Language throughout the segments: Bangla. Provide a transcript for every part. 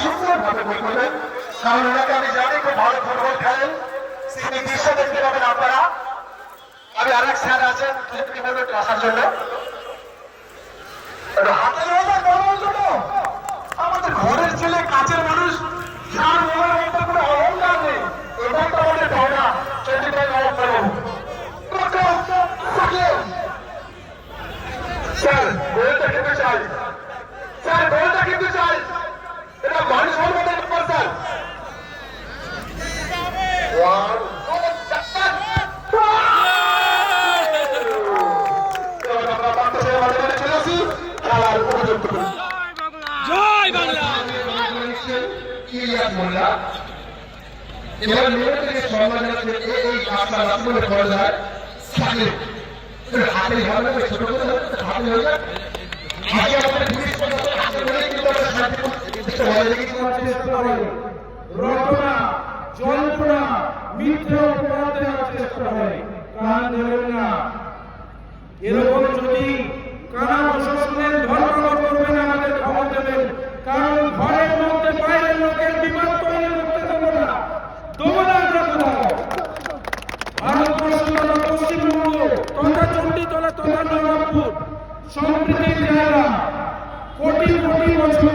সুন্দরভাবে বই কারণ ওনাকে আমি জানি খুব ভালো ফুটবল খেলেন। তিনি দৃশ্য দেখতে পাবেন আপনারা। আমি আরেক স্যার আছেন দুজনকে বলব আসার জন্য? আমাদের ঘরের ছেলে কাছের মানুষ যার মনের মধ্যে কোনো অহংকার নেই এটাই তো আমাদের পাওনা চন্ডী ভাই স্যার গোলটা কিন্তু চাই স্যার গোলটা কিন্তু চাই এটা মানুষ সম্মানের ব্যাপার স্যার One, এবার আমরা চলে আসি খেলার উপযুক্ত জয় বাংলা। ইলিয়াস মোল্লা এবার মেয়ে থেকে সম্মান জানাচ্ছে এই এই কাজটা রাসুলের খরচ হয় সাকিব হাতে ভালো ছোট করে হাতে হয়ে যায় আগে আমাদের পুলিশ হাতে বলেই কিন্তু আমরা শান্তিপূর্ণ ভালো লেগে রটনা যন্ত্রণা মিথ্যে অপরাধ দেওয়ার চেষ্টা হয় কান ধরেন না। এরকম যদি কানা প্রশাসনের ধর্মঘট করবেন, আমাদের কারণ ঘরের মধ্যে লোকের বিপদ তৈরি করতে দেবো না। দেবো না আমরা কোথাও। ভারতবর্ষ তথা পশ্চিমবঙ্গ, তথা চণ্ডীতলা তথা নবাবপুর সম্প্রীতির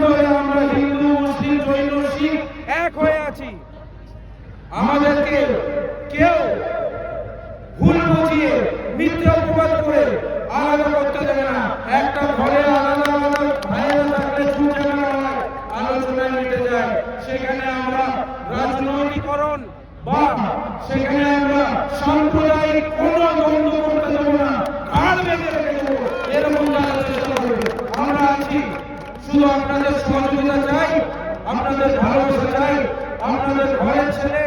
ধরে আমরা হিন্দু, মুসলিম, জৈন, শিখ এক হয়ে আছি, আমাদেরকে কেউ ভুল বুঝিয়ে মিথ্যে অপবাদ করে আলাদা করতে সেখানে আমরা রাজনৈতিকরণ বা সেখানে আমরা সাম্প্রদায়িক কোনো দ্বন্দ্ব করতে দেব না। কার বেঁধে রেখে দেবো? এরকম আমরা আছি। শুধু আপনাদের সহযোগিতা চাই, আপনাদের ভালোবাসা চাই, আপনাদের ঘরের ছেলে